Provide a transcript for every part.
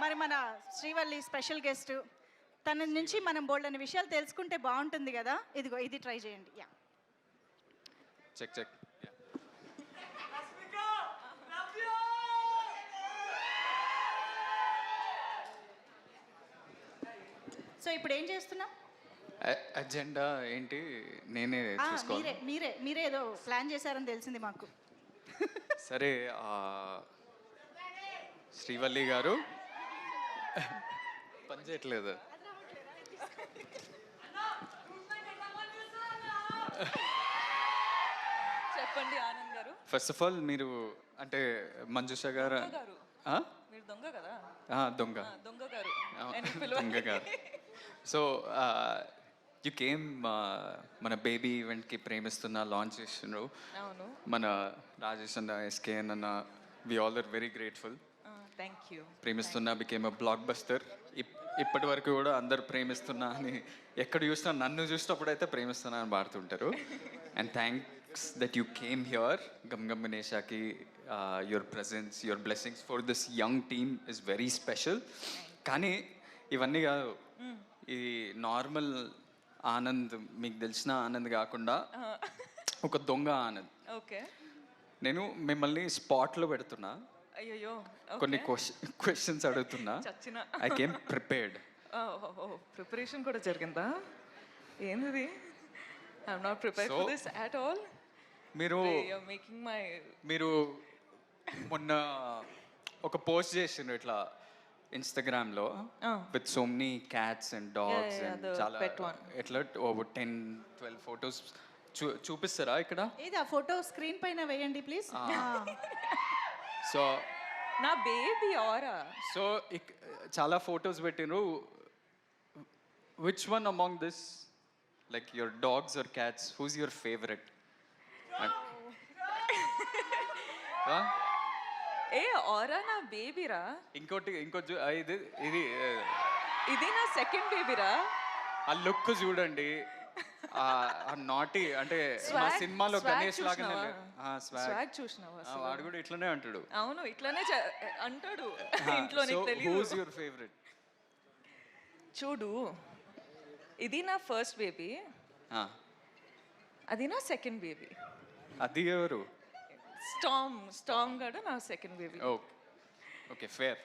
మరి మన Srivalli special guest తన నుంచి మనం బోల్డని విషయాలు తెలుసుకుంటే బాగుంటుంది కదా? ఇదిగో ఇది ట్రై చేయండి. యా చెక్ చెక్ సో ఇప్పుడు ఏం చేస్తున్నాం? అజెండా ఏంటి? నేనే మీరే మీరే మీరే ఏదో ప్లాన్ చేశారని తెలిసింది మాకు. సరే శ్రీవల్లి గారు పని చేయట్లేదు. చెప్పండి ఆనంద్ గారు. ఫస్ట్ ఆఫ్ ఆల్ మీరు అంటే మంజుష గారు? మీరు దొంగ కదా? దొంగ. దొంగ గారు. దొంగ. గారు. సో యు కేమ్ మన బేబీ ఈవెంట్కి ప్రేమిస్తున్న లాంచ్ అవును. మన రాజేష్ అన్న ఎస్కేఎన్ అన్న we all are very grateful ప్రేమిస్తున్నా బికేమ్ అ బ్లాక్ బస్టర్ ఇప్పటి వరకు కూడా అందరు ప్రేమిస్తున్నా అని ఎక్కడ చూసినా నన్ను చూసినప్పుడు అయితే ప్రేమిస్తున్నా అని పాడుతుంటారు and thanks that you came here Gam Gam గణేషాకి your presence your blessings for this young team is very special కానీ ఇవన్నీ కాదు. ఈ నార్మల్ ఆనంద్ మీకు తెలిసిన ఆనంద్ కాకుండా ఒక దొంగ ఆనంద్. ఓకే నేను మిమ్మల్ని స్పాట్లో పెడుతున్నా. అయ్యో కొన్ని క్వశ్చన్స్ అడుగుతున్నా. చచ్చిన. ఐ కేమ్ ప్రిపేర్డ్ ప్రిపరేషన్ కూడా జరిగిందా? ఏంది I'm not prepare for this at all మీరు మేకింగ్ మై మీరు మొన్న ఒక పోస్ట్ చేసిండ్రు ఇట్లా ఇన్స్టాగ్రామ్లో. With so many cats and dogs Yeah, yeah, and చాలా pet one. ఎట్లా ఓవర్ టెన్ ట్వెల్వ్ ఫొటోస్ చూపిస్తారా ఇక్కడ? ఏది ఆ ఫోటో స్క్రీన్ పైన వేయండి ప్లీజ్ సో నా బేబీ ఆరా? సో చాలా ఫొటోస్ పెట్టిండ్రు. Which one among this like your dogs or cats whose your favourite ఏ ఆరా నా బేబీరా? ఇంకోటి ఇంకో ఇది ఇది ఇది నా సెకండ్ బేబీరా ఆ లుక్ చూడండి. నాటి అంటే మా సినిమాలో గణేష్ లాగానే. స్వాగ్ చూసినావా వాడు కూడా ఇట్లనే అంటాడు. అవును ఇట్లానే అంటాడు ఇంట్లో హూస్ యువర్ ఫేవరెట్ చూడు ఇది నా ఫస్ట్ బేబీ అది నా సెకండ్ బేబీ అది ఎవరు? స్టామ్ స్టామ్ గడు నా second baby oh okay fair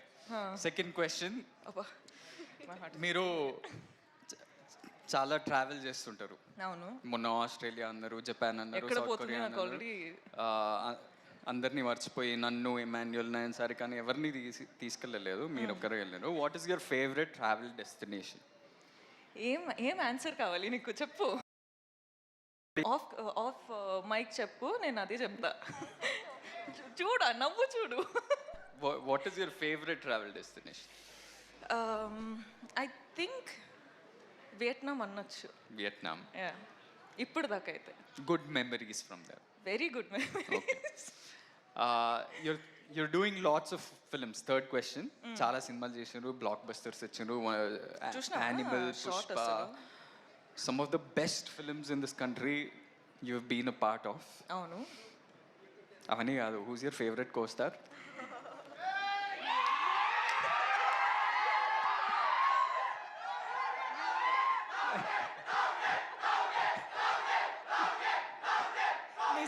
second question. మీరు చాలా ట్రావెల్ చేస్తుంటారు. అవును. మొన్న ఆస్ట్రేలియా అన్నారు జపాన్ అన్నారు ఎక్కడ సౌత్ పోతుంది కొరియా నాకు అన్నారు ఆ, అందరినీ మర్చిపోయి నన్ను ఎమాన్యుల్ నయన్ సారి కానీ ఎవరిని తీసి తీసుకెళ్ళలేదు మీరు ఒక్కరే వెళ్ళారు. What is your favourite travel destination ఏం ఏం ఆన్సర్ కావాలి నీకు? చెప్పు. ఆఫ్ ఆఫ్ మైక్ చెప్పు నేను అదే చెప్తా. చూ- చూడు ఆ నవ్వు చూడు. What is your favourite travel destination I think Vietnam అనొచ్చు వియట్నాం. ఇప్పుడు దాకా అయితే. Good memories from there very good okay you're you're doing lots of films third question చాలా సినిమాలు చేసిండ్రు బ్లాక్ బస్టర్స్ చూసినావా? Animal Pushpa. Some of the best films in this country you been a part of అవును. అవన్నీ కాదు. Who's your favourite costar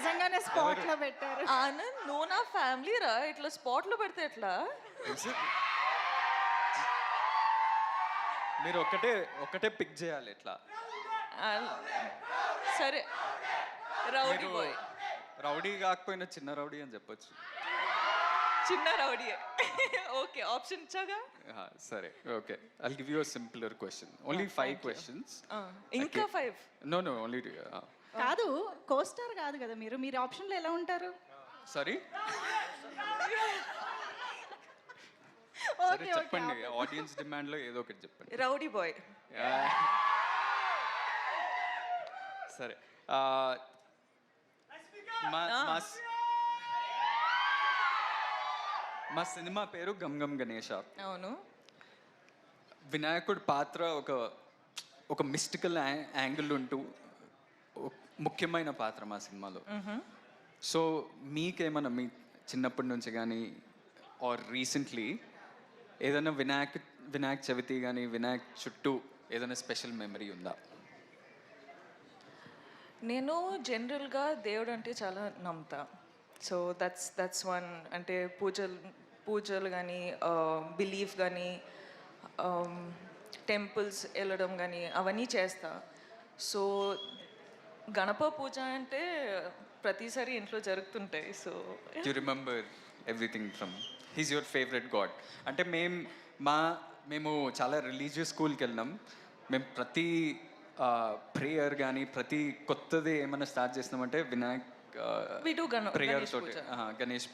నిజంగానే స్పాట్లో పెట్టారు. ఆనంద్ నువ్వు నా ఫ్యామిలీ రా. ఇట్లా స్పాట్లో పెడితే ఎట్లా? మీరు ఒకటే ఒకటే పిక్ చేయాలి ఇట్లా. ఆ, సరే. రౌడీ బాయ్ రౌడీ కాకపోయినా చిన్న రౌడీ అని చెప్పొచ్చు. చిన్న రౌడీ. ఓకే ఆప్షన్ ఇచ్చాగా సరే okay. I give you a simpler question only five questions ఇంకా ఫైవ్ నో నో ఓన్లీ కాదు కోస్టార్ కాదు కదా మీరు. మీరు ఆప్షన్లో ఎలా ఉంటారు? సారీ ఓకే చెప్పండి. ఆడియన్స్ డిమాండ్లో ఏదో ఒకటి చెప్పండి. Rowdy boy. సరే. మా మా స్- మా సినిమా పేరు గమ్ గమ్ గణేష. అవును. వినాయకుడి పాత్ర ఒక ఒక మిస్టికల్ యాంగిల్ ఉంటూ ముఖ్యమైన పాత్ర మా సినిమాలో. సో మీకేమన్నా మీ చిన్నప్పటి నుంచి కానీ ఆర్ రీసెంట్లీ ఏదైనా వినాయక వినాయక చవితి కానీ వినాయక్ చుట్టూ ఏదైనా స్పెషల్ మెమరీ ఉందా? నేను జనరల్గా దేవుడు అంటే చాలా నమ్ముతా. సో దట్స్ దట్స్ వన్ అంటే పూజలు పూజలు కానీ బిలీఫ్ కానీ టెంపుల్స్ వెళ్ళడం కానీ అవన్నీ చేస్తా. సో గణప పూజ అంటే ప్రతిసారి ఇంట్లో జరుగుతుంటాయి so. You remember everything from his your favourite god అంటే మేము మా మేము చాలా రిలీజియస్ స్కూల్కి వెళ్ళినాం. మేము ప్రతి ప్రేయర్ కానీ ప్రతి కొత్తది ఏమైనా స్టార్ట్ చేసినామంటే వినాయక్ ప్రేయర్ గణేష్ తోటి.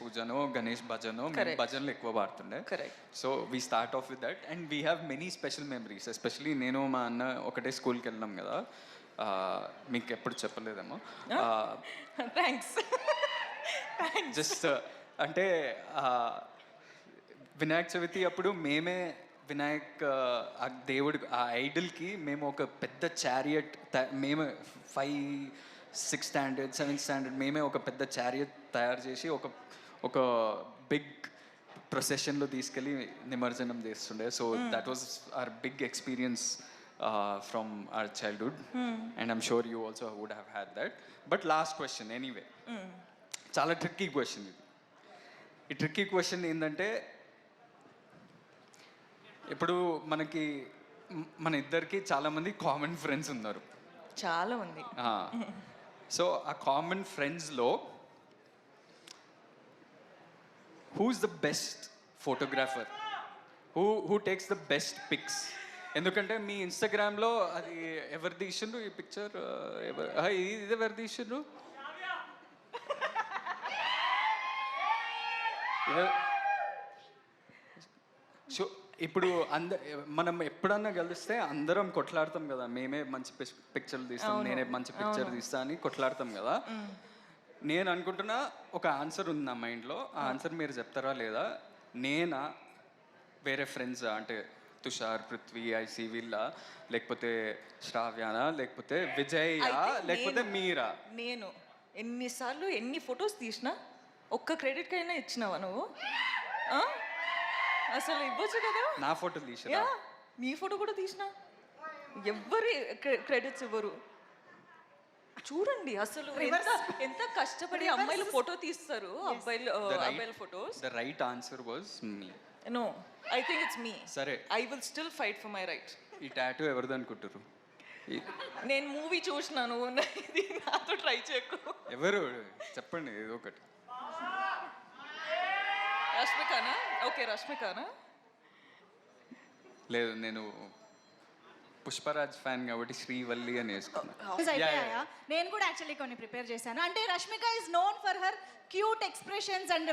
పూజను గణేష్ భజను. భజనలు ఎక్కువ పాడుతుండే. So we start off with that and we have many special memories especially నేను మా అన్న ఒకటే స్కూల్కి వెళ్ళినాం కదా. మీకు ఎప్పుడు చెప్పలేదేమో. థ్యాంక్స్ జస్ట్ అంటే వినాయక చవితి అప్పుడు మేమే వినాయక్ ఆ దేవుడి ఆ ఐడల్కి మేము ఒక పెద్ద చారియట్ మేమే five six standard seventh standard మేమే ఒక పెద్ద చారియట్ తయారు చేసి ఒక ఒక బిగ్ ప్రొసెషన్లో తీసుకెళ్ళి నిమజ్జనం చేస్తుండే. So that was our big experience. From our childhood and I'm sure you also would have had that but last question anyway చాలా ట్రిక్కీ క్వశ్చన్ ఇది. ఈ ట్రిక్కీ క్వశ్చన్ ఏంటంటే ఇప్పుడు మనకి మన ఇద్దరికి చాలామంది కామన్ ఫ్రెండ్స్ ఉన్నారు. చాలా ఉంది సో ఆ కామన్ ఫ్రెండ్స్లో who's the best photographer who who takes the best pics ఎందుకంటే మీ ఇన్స్టాగ్రామ్లో అది ఎవరు తీసిండ్రు ఈ పిక్చర్ ఎవరు? ఇది ఎవరు తీసిండ్రు? సో ఇప్పుడు అంద మనం ఎప్పుడన్నా కలిస్తే అందరం కొట్లాడతాం కదా. మేమే మంచి పిక్చర్లు తీస్తాం నేనే మంచి పిక్చర్ తీస్తా అని కొట్లాడతాం కదా. నేను అనుకుంటున్నా ఒక ఆన్సర్ ఉంది నా మైండ్లో ఆ ఆన్సర్ మీరు చెప్తారా లేదా? నేనా? వేరే ఫ్రెండ్స్ అంటే తుషార్ పృథ్వీ ఐసి వీళ్ళ లేకపోతే శ్రావ్యానా లేకపోతే విజయ్ అయితే లేకపోతే నేను- మీరా? నేను ఎన్నిసార్లు ఎన్ని ఫొటోస్ తీసినా ఒక్క క్రెడిట్ కైనా ఇచ్చినావా నువ్వు? ఆ? అసలు ఇవ్వచ్చు కదా? నా ఫోటో తీసిరా యా నీ ఫోటో కూడా తీసినా? ఎవ్వరి క్రెడిట్స్ ఇవ్వరు. చూడండి అసలు ఎంత ఎంత కష్టపడి అమ్మాయిలు ఫోటో తీస్తారు అబ్బాయిలు అబ్బాయిల photos. The right answer was me no I think it's me సరే. I will still fight for my right ఈ టాటూ ఎవరిది అనుకుంటారు నేను మూవీ చూసినాను ఇది నాతో ట్రై చేయకు. ఎవరు? చెప్పండి ఏదో ఒకటి. రష్మికానా? ఓకే రష్మికానా? లేదు నేను పుష్పరాజ్ ఫ్యాన్ కాబట్టి శ్రీవల్లి అని వేసుకున్నా. అయిపోయాయా? నేను కూడా యాక్చువల్లీ కొన్ని ప్రిపేర్ చేశాను. అంటే Rashmika is known for her cute expressions and